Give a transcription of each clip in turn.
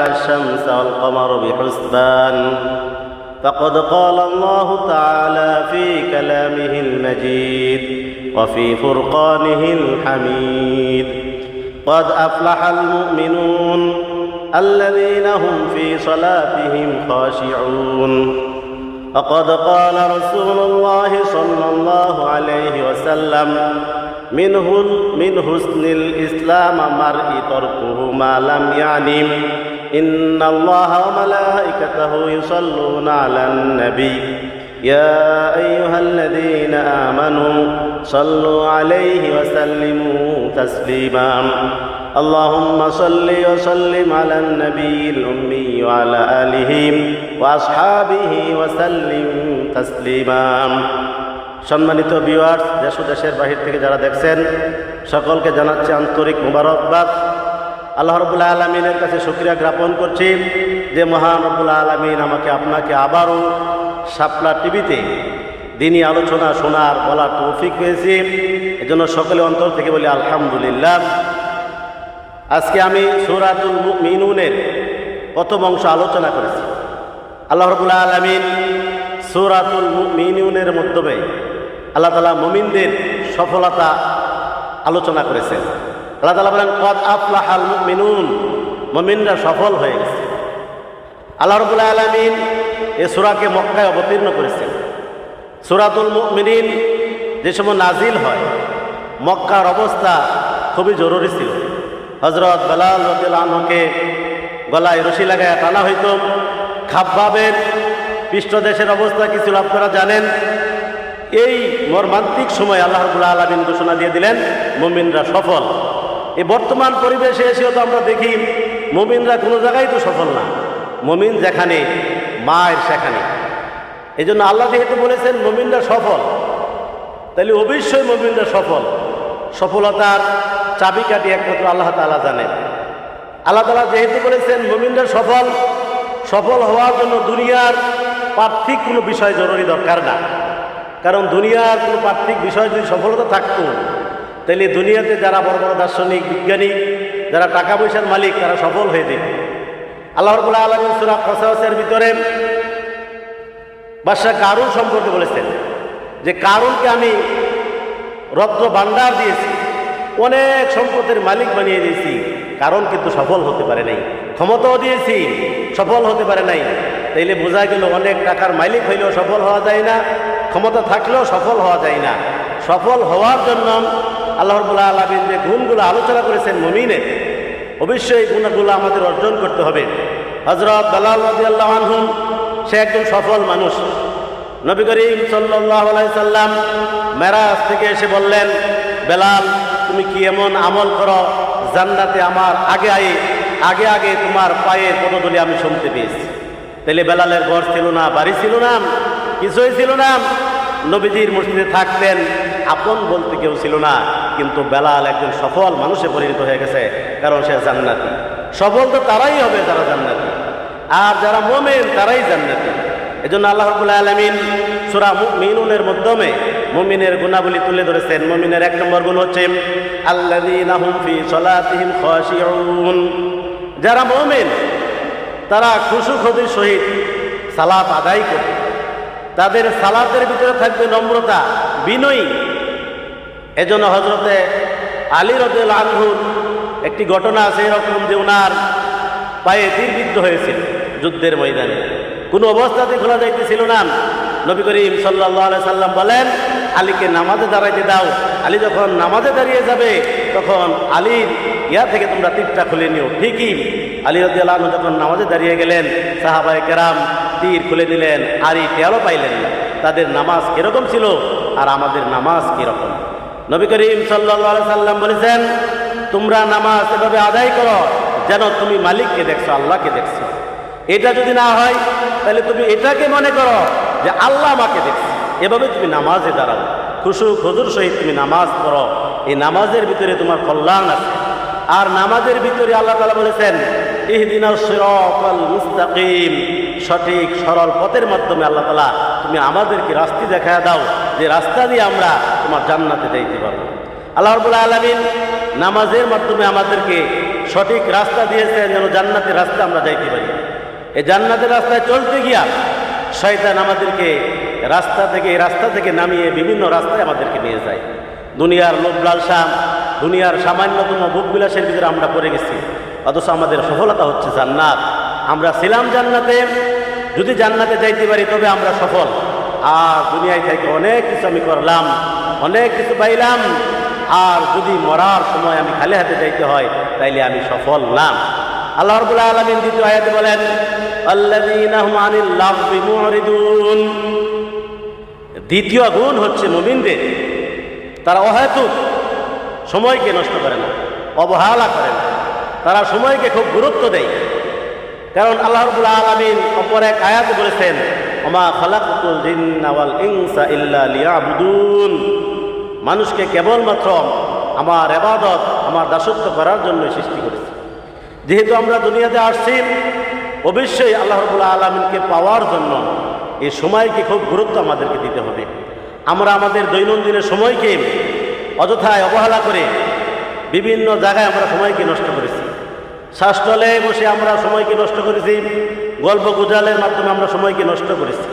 الشمس والقمر بحسبان. فقد قال الله تعالى في كلامه المجيد وفي فرقانه الحميد. قد أفلح المؤمنون الذين هم في صلاتهم خاشعون. وقد قال رسول الله صلى الله عليه وسلم منه من حسن الإسلام مرء تركه ما لم يعلم إن الله وملائكته يصلون على النبي يا أيها الذين آمنوا صلوا عليه وسلموا تسليما اللهم صل وسلم على النبي الأمي وعلى آله وأصحابه وسلم تسليما সম্মানিত ভিউয়ার্স দেশ ও দেশের বাহির থেকে যারা দেখছেন সকলকে জানাচ্ছি আন্তরিক মুবারকবাদ আল্লাহ রবুল্লা আলমিনের কাছে শুক্রিয়া জ্ঞাপন করছি যে মহান রবুল্লা আলমিন আমাকে আপনাকে আবারও শাপলা টিভিতে দিনই আলোচনা শোনার বলার তৌফিক পেয়েছি। এজন্য সকলে অন্তর থেকে বলি আলহামদুলিল্লাহ। আজকে আমি সুরাতুল মিনুনের প্রথম অংশ আলোচনা করেছি। আল্লাহ রবুল্লা আলমিন সুরাতুল মিনুনের মাধ্যমে আল্লাহ তালা মুমিনদের সফলতা আলোচনা করেছেন। আল্লাহ তালা বলেন, কদ আফলাহাল মিনুন মমিনরা সফল হয়ে গেছে। আল্লাহ রবুল্লা আলমিন এ সুরাকে মক্কায় অবতীর্ণ করেছেন। সুরাতুল মিনিন যে সময় নাজিল হয়, মক্কার অবস্থা খুবই জরুরি ছিল। হজরত বেলাল রদিলকে গলায় রশি লাগায় টানা হইত। খাব্বাবের পৃষ্ঠদেশের অবস্থা কি ছিল আপনারা জানেন? এই মর্মান্তিক সময় আল্লাহ রবুল্লা আলমিন ঘোষণা দিয়ে দিলেন, মুমিনরা সফল। এই বর্তমান পরিবেশে এসেও তো আমরা দেখি মমিনরা কোনো জায়গায় তো সফল না। মমিন যেখানে, মায়ের সেখানে। এই জন্য আল্লাহ যেহেতু বলেছেন মুমিনরা সফল, তাহলে অবশ্যই মুমিনরা সফল। সফলতার চাবিকাঠি একমাত্র আল্লাহ তালা জানেন। আল্লাহ তালা যেহেতু বলেছেন মুমিনরা সফল সফল হওয়ার জন্য দুনিয়ার পার্থিক কোনো বিষয় জরুরি দরকার না। কারণ দুনিয়ার কোনো পার্থিক বিষয় যদি সফলতা থাকতো তাহলে দুনিয়াতে যারা বড় বড় দার্শনিক, বিজ্ঞানী, যারা টাকা পয়সার মালিক, তারা সফল হয়ে দিত আল্লাহ রবুল্লাহ আলম সুরা ভিতরে বাদশাহ কারুন সম্পর্কে বলেছেন যে কারুনকে আমি রত্ন ভাণ্ডার দিয়েছি, অনেক সম্পদের মালিক বানিয়ে দিয়েছি, কারণ কিন্তু সফল হতে পারে নাই। ক্ষমতাও দিয়েছি, সফল হতে পারে নাই। তাইলে বোঝা গেল অনেক টাকার মালিক হইলেও সফল হওয়া যায় না, ক্ষমতা থাকলেও সফল হওয়া যায় না। সফল হওয়ার জন্য আল্লাহবুল্লাহ আলমিন যে গুণগুলো আলোচনা করেছেন মমিনে, অবশ্যই গুণগুলো আমাদের অর্জন করতে হবে। হজরত দালাল আল্লাহ আনহুম সে একজন সফল মানুষ। নবী করিম সাল্লাহ সাল্লাম মেরাজ থেকে এসে বললেন, বেলাল, তুমি কি এমন আমল করো জান্নাতে আমার আগে আয়ে, আগে আগে তোমার পায়ের পদদলি আমি শুনতে পেয়েছি। তাহলে বেলালের ঘর ছিল না, বাড়ি ছিল না, কিছুই ছিল না। নবীজির মসজিদে থাকতেন আপন বলতে কেউ ছিল না, কিন্তু বেলাল একজন সফল মানুষে পরিণত হয়ে গেছে, কারণ সে জান্নাতি। সফল তো তারাই হবে যারা জান্নাতি। আর যারা মোমেন, তারাই জান্নাতি। এই জন্য আল্লাহ রবুল্লাহ আলমিন সুরা মিনুনের মাধ্যমে মুমিনের গুণাবলী তুলে ধরেছেন। মুমিনের এক নম্বর গুণ হচ্ছে যারা মোমেন, তারা খুশু খুদির সহিত সালাত আদায় করে। তাদের সালাতের ভিতরে থাকবে নম্রতা, বিনয়ী এজন্য হজরতে আলী রদুল আনহুর একটি ঘটনা আছে এরকম যে ওনার পায়ে তীরবিদ্ধ হয়েছিল যুদ্ধের ময়দানে। কোনো অবস্থাতে খোলা যাইতেছিল না। নবী করিম সাল্লাহ সাল্লাম বলেন, আলীকে নামাজে দাঁড়াইতে দাও। আলী যখন নামাজে দাঁড়িয়ে যাবে, তখন আলীর ইয়া থেকে তোমরা তীরটা খুলে নিও। ঠিকই। আলী রদিয়াল যখন নামাজে দাঁড়িয়ে গেলেন, সাহাবায় কেরাম তীর খুলে দিলেন আলী টেরও পাইলেন তাদের নামাজ কীরকম ছিল আর আমাদের নামাজ কীরকম? নবী করিম সাল্লাহ সাল্লাম বলেছেন, তোমরা নামাজ এভাবে আদায় করো যেন তুমি মালিককে দেখছ, আল্লাহকে দেখছ। এটা যদি না হয়, তাহলে তুমি এটাকে মনে করো যে আল্লাহ আমাকে দেখছে। এভাবে তুমি নামাজে দাঁড়াও। খুশু খজুর সহিত তুমি নামাজ পড়ো। এই নামাজের ভিতরে তোমার কল্যাণ আছে। আর নামাজের ভিতরে আল্লাহ তালা বলেছেন ইহদিনা সিরাতাল মুস্তাকিম। সঠিক, সরল পথের মাধ্যমে আল্লাহ তালা তুমি আমাদেরকে রাস্তি দেখা দাও। যে রাস্তা দিয়ে আমরা তোমার জান্নাতে যাইতে পারব। আল্লাহ আলমিন নামাজের মাধ্যমে আমাদেরকে সঠিক রাস্তা দিয়েছেন যেন জান্নাতের রাস্তা আমরা যাইতে পারি। এই জান্নাতের রাস্তায় চলতে গিয়া শয়তান আমাদেরকে রাস্তা থেকে রাস্তা থেকে নামিয়ে বিভিন্ন রাস্তায় আমাদেরকে নিয়ে যায়। দুনিয়ার লোভ লালসা, দুনিয়ার সামান্যতম বুক বিলাসের ভিতরে আমরা পড়ে গেছি। অথচ আমাদের সফলতা হচ্ছে জান্নাত। আমরা ছিলাম জান্নাতে, যদি জান্নাতে যাইতে পারি তবে আমরা সফল। আর দুনিয়ায় থেকে অনেক কিছু আমি করলাম, অনেক কিছু পাইলাম। আর যদি মরার সময় আমি খালি হাতে যাইতে হয়, তাইলে আমি সফল না। আল্লাহ রবুল্লাহ আলমিন দ্বিতীয় আয়াতে বলেন দ্বিতীয় গুণ হচ্ছে মুমিনদের। তারা অহেতুক, সময়কে নষ্ট করে না, অবহেলা করে না। তারা সময়কে খুব গুরুত্ব দেয়। কারণ আল্লাহ রবুল্লাহ আলমিন অপর এক আয়াত বলেছেন মানুষকে কেবলমাত্র আমার এবাদত আমার দাসত্ব করার জন্য সৃষ্টি করেছে। যেহেতু আমরা দুনিয়াতে আসছি, অবশ্যই আল্লাহ রবুল্লাহ আলমিনকে পাওয়ার জন্য এই সময়কে খুব গুরুত্ব আমাদেরকে দিতে হবে। আমরা আমাদের দৈনন্দিনের সময়কে অযথায় অবহেলা করে বিভিন্ন জায়গায় আমরা সময়কে নষ্ট করেছি। শ্বাসটলে বসে আমরা সময়কে নষ্ট করেছি। গল্প গুজালের মাধ্যমে আমরা সময়কে নষ্ট করেছি।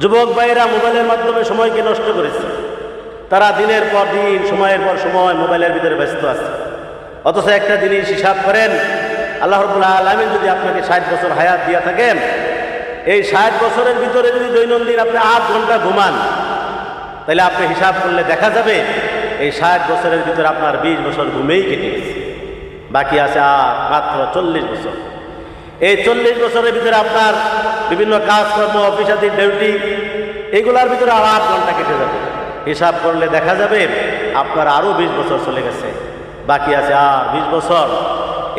যুবক ভাইয়েরা মোবাইলের মাধ্যমে সময়কে নষ্ট করেছে। তারা দিনের পর দিন, সময়ের পর সময় মোবাইলের ভিতরে ব্যস্ত আছে। অথচ একটা জিনিস হিসাব করেন, আল্লাহ রবুল্লাহ আলমিন যদি আপনাকে ষাট বছর হায়াত দিয়া থাকেন, এই ষাট বছরের ভিতরে যদি দৈনন্দিন আপনি আট ঘণ্টা ঘুমান, তাহলে আপনি হিসাব করলে দেখা যাবে এই ষাট বছরের ভিতরে আপনার বিশ বছর ঘুমেই কেটে গেছে। বাকি আছে আর মাত্র চল্লিশ বছর। এই চল্লিশ বছরের ভিতরে আপনার বিভিন্ন কাজকর্ম অফিসাদির ডিউটি এগুলার ভিতরে আর আট ঘণ্টা কেটে যাবে। হিসাব করলে দেখা যাবে আপনার আরও বিশ বছর চলে গেছে। বাকি আছে আর বিশ বছর।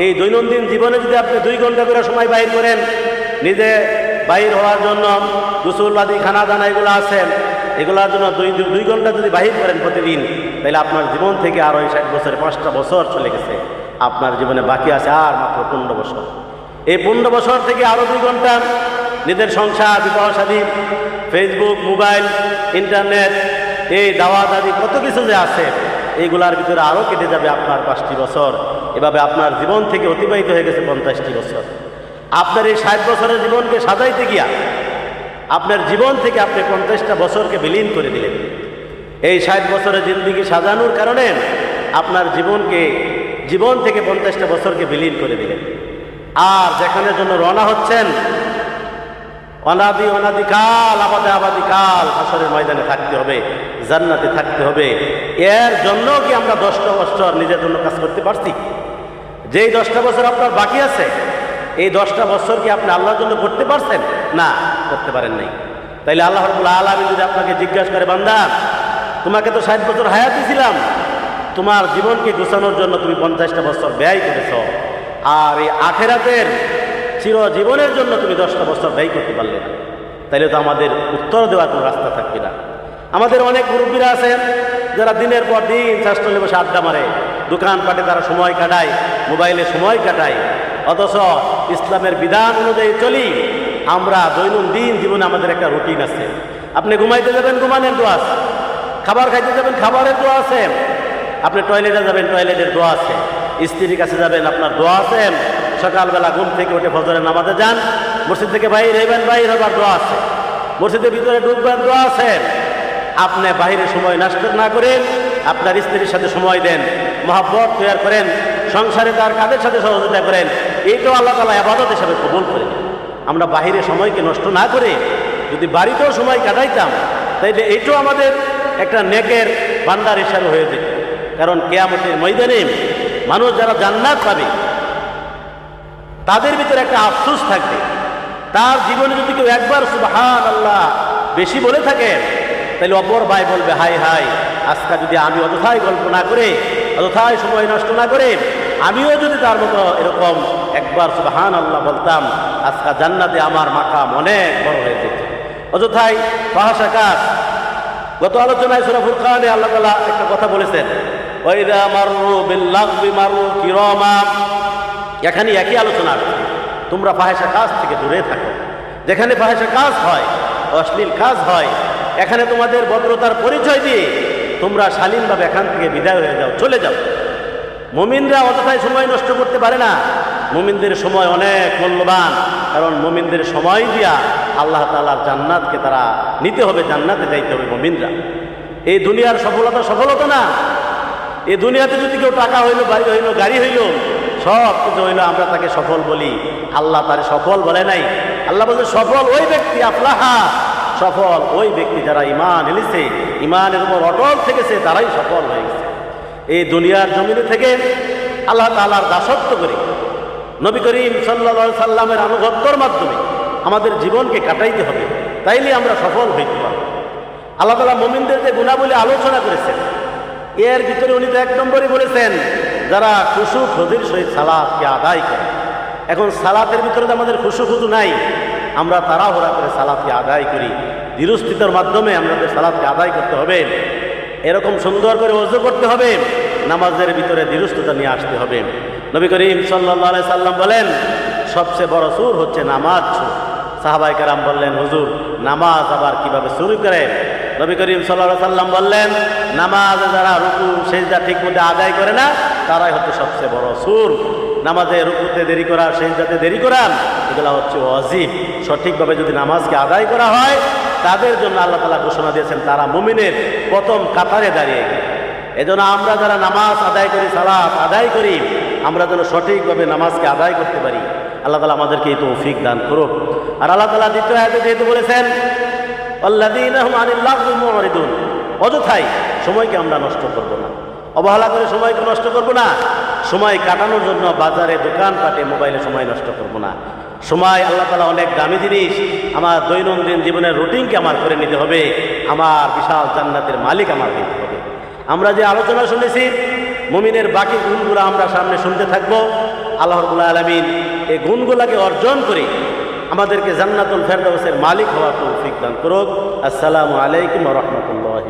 এই দৈনন্দিন জীবনে যদি আপনি দুই ঘণ্টা করে সময় বাইর করেন, নিজে বাইর হওয়ার জন্য গুসুলবাদী খানা দানা এগুলো আছেন এগুলোর জন্য দুই দুই ঘণ্টা যদি বাহির করেন প্রতিদিন, তাহলে আপনার জীবন থেকে আরও ষাট বছরে পাঁচটা বছর চলে গেছে। আপনার জীবনে বাকি আছে আর মাত্র পনেরো বছর। এই পনেরো বছর থেকে আরও দুই ঘণ্টা নিজের সংসার বিবাহ ফেসবুক মোবাইল, ইন্টারনেট, এই দাওয়া দাদি কত কিছু যে আছে, এইগুলার ভিতরে আরও কেটে যাবে আপনার পাঁচটি বছর। এভাবে আপনার জীবন থেকে অতিবাহিত হয়ে গেছে পঞ্চাশটি বছর। আপনার এই ষাট বছরের জীবনকে সাজাইতে গিয়া আপনার জীবন থেকে আপনি পঞ্চাশটা বছরকে বিলীন করে দিলেন। এই ষাট বছরের জিন্দিগি সাজানোর কারণে আপনার জীবনকে, জীবন থেকে পঞ্চাশটা বছরকে বিলীন করে দিলেন। আর যেখানের জন্য রওনা হচ্ছেন, অনাদি অনাদিকাল আবাদে আবাদিকাল হাসরের ময়দানে থাকতে হবে, জান্নাতে থাকতে হবে। এর জন্য কি আমরা দশটা বছর নিজের জন্য কাজ করতে পারছি? যেই দশটা বছর আপনার বাকি আছে, এই দশটা বছর কি আপনি আল্লাহর জন্য করতে পারছেন? না, করতে পারেন নাই। তাইলে আল্লাহ রবুল্লা আলমী যদি আপনাকে জিজ্ঞাসা করে, বান্দা, তোমাকে তো ষাট বছর হায়াতি ছিলাম তোমার জীবনকে গুছানোর জন্য তুমি পঞ্চাশটা বছর ব্যয় করেছ আর এই আখেরাতের চিরজীবনের জন্য তুমি দশটা বছর ব্যয় করতে পারলে না। তাইলে তো আমাদের উত্তর দেওয়ার কোনো রাস্তা থাকবে না। আমাদের অনেক মুরব্বীরা আছেন, যারা দিনের পর দিন চাষটলে বসে আড্ডা মারে। দোকানপাটে তারা সময় কাটায়, মোবাইলে সময় কাটায়। অথচ ইসলামের বিধান অনুযায়ী চলি, আমরা দৈনন্দিন জীবনে আমাদের একটা রুটিন আছে। আপনি ঘুমাইতে যাবেন, ঘুমানের দোয়া আছে। খাবার খাইতে যাবেন, খাবারের দোয়া আছে। আপনি টয়লেটে যাবেন, টয়লেটের দোয়া আছে। স্ত্রীর কাছে যাবেন, আপনার দোয়া আছেন সকালবেলা ঘুম থেকে উঠে ফজরের নামাজে যান। মসজিদ থেকে বাইর হইবেন, বাইর হবার দোয়া আছে। মসজিদের ভিতরে ঢুকবেন, দোয়া আছে। আপনি বাইরে সময় নষ্ট না করে আপনার স্ত্রীর সাথে সময় দেন। মহাব্বত তৈরি করেন, সংসারে তার কাদের সাথে সহযোগিতা করেন। এইটাও আল্লাহ তালা আবাদত হিসাবে কবুল করে আমরা বাহিরে সময়কে নষ্ট না করে যদি বাড়িতেও সময় কাটাইতাম, তাইলে এইটাও আমাদের একটা নেকের বান্দার হিসাবে হয়ে যেত। কারণ কেয়ামতের ময়দানে মানুষ যারা জান্নাত পাবে, তাদের ভিতরে একটা আফসোস থাকবে। তার জীবনে যদি কেউ একবার সুবাহান আল্লাহ বেশি বলে থাকে, তাহলে অপর ভাই বলবে, হাই হাই, আজকা যদি আমি অযথায় গল্প না করে অযথায় সময় নষ্ট না করে, আমিও যদি তার মতো এরকম একবার সুবাহান আল্লাহ বলতাম, আজকা জান্নাতে আমার মাকাম অনেক বড় হয়ে যেত। অযথায় কাজ গত আলোচনায় সুরা ফুরকানে আল্লাহ তালা একটা কথা বলেছেন ওইদা মারু বিল্লাগবি মারু কিরমা। এখানে একই আলোচনা তোমরা ফাহেসা কাজ থেকে দূরে থাকো। যেখানে ফাহেসা কাজ হয়, অশ্লীল কাজ হয়, এখানে তোমাদের ভদ্রতার পরিচয় দিয়ে তোমরা শালীনভাবে এখান থেকে বিদায় হয়ে যাও, চলে যাও। মুমিনরা অতটাই সময় নষ্ট করতে পারে না। মুমিনদের সময় অনেক মূল্যবান, কারণ মুমিনদের সময় দিয়া আল্লাহ তাআলার জান্নাতকে তারা নিতে হবে, জান্নাতে যাইতে হবে মুমিনরা। এই দুনিয়ার সফলতা সফলতা না। এই দুনিয়াতে যদি কেউ টাকা হইল, বাড়ি হইল, গাড়ি হইল, সব কিছু হইল, আমরা তাকে সফল বলি। আল্লাহ তার সফল বলে নাই। আল্লাহ বলছে, সফল ওই ব্যক্তি আফলাহা। সফল ওই ব্যক্তি যারা ইমান এনেছে ইমানের উপর অটল থেকেছে, তারাই সফল হয়ে গেছে। এই দুনিয়ার জমিনে থেকে আল্লাহ তালার দাসত্ব করে নবী করিম সাল্লা সাল্লামের আনুগত্যর মাধ্যমে আমাদের জীবনকে কাটাইতে হবে। তাইলে আমরা সফল হইতে পারব। আল্লাহ তালা মোমিনদের যে গুণাবলী আলোচনা করেছেন। এর ভিতরে উনি তো এক নম্বরই বলেছেন, যারা খুশু খদির সহিত সালাদকে আদায় করে। এখন সালাতের ভিতরে তো আমাদের খুশু খুজু নাই, আমরা তারা তাড়াহুড়া করে সালাদকে আদায় করি। ধীরস্থিতর মাধ্যমে আমাদের সালাদকে আদায় করতে হবে। এরকম সুন্দর করে অজু করতে হবে, নামাজের ভিতরে ধীরস্থতা নিয়ে আসতে হবে। নবী করিম সাল্লাহ সাল্লাম বলেন, সবচেয়ে বড় সুর হচ্ছে নামাজ সাহাবাই কারাম বললেন, হুজুর, নামাজ আবার কীভাবে শুরু করে? নবী করিম সাল্লাহ সাল্লাম বললেন, নামাজ যারা রুকু, সেজদা ঠিক মধ্যে আদায় করে না, তারাই হচ্ছে সবচেয়ে বড় সুর। নামাজে রুকুতে দেরি করা, সেজদাতে দেরি করা, এগুলা হচ্ছে অজিব সঠিকভাবে যদি নামাজকে আদায় করা হয়, তাদের জন্য আল্লাহ তালা ঘোষণা দিয়েছেন, তারা মুমিনের প্রথম কাতারে দাঁড়িয়ে এজন্য আমরা যারা নামাজ আদায় করি, সালাত আদায় করি, আমরা যেন সঠিকভাবে নামাজকে আদায় করতে পারি। আল্লাহ তালা আমাদেরকে এই তৌফিক দান করুক। আর আল্লাহ তালা দ্বিতীয় আয়াতে যেহেতু বলেছেন আল্লাদিন অযথাই সময়কে আমরা নষ্ট করব না। অবহেলা করে সময়কে নষ্ট করব না। সময় কাটানোর জন্য বাজারে দোকানপাটে মোবাইলে সময় নষ্ট করব না। সময় আল্লাহ তালা অনেক দামি জিনিস। আমার দৈনন্দিন জীবনের রুটিনকে আমার করে নিতে হবে। আমার বিশাল জান্নাতের মালিক আমার হইতে হবে। আমরা যে আলোচনা শুনেছি, মুমিনের বাকি গুণগুলো আমরা সামনে শুনতে থাকব। আল্লাহ রবুল্লাহ আলমিন এই গুণগুলাকে অর্জন করে আমাদেরকে জান্নাতুল ফেরদাউসের মালিক হওয়ার তৌফিক দান করুক। আসসালামু আলাইকুম রহমতুল্লাহ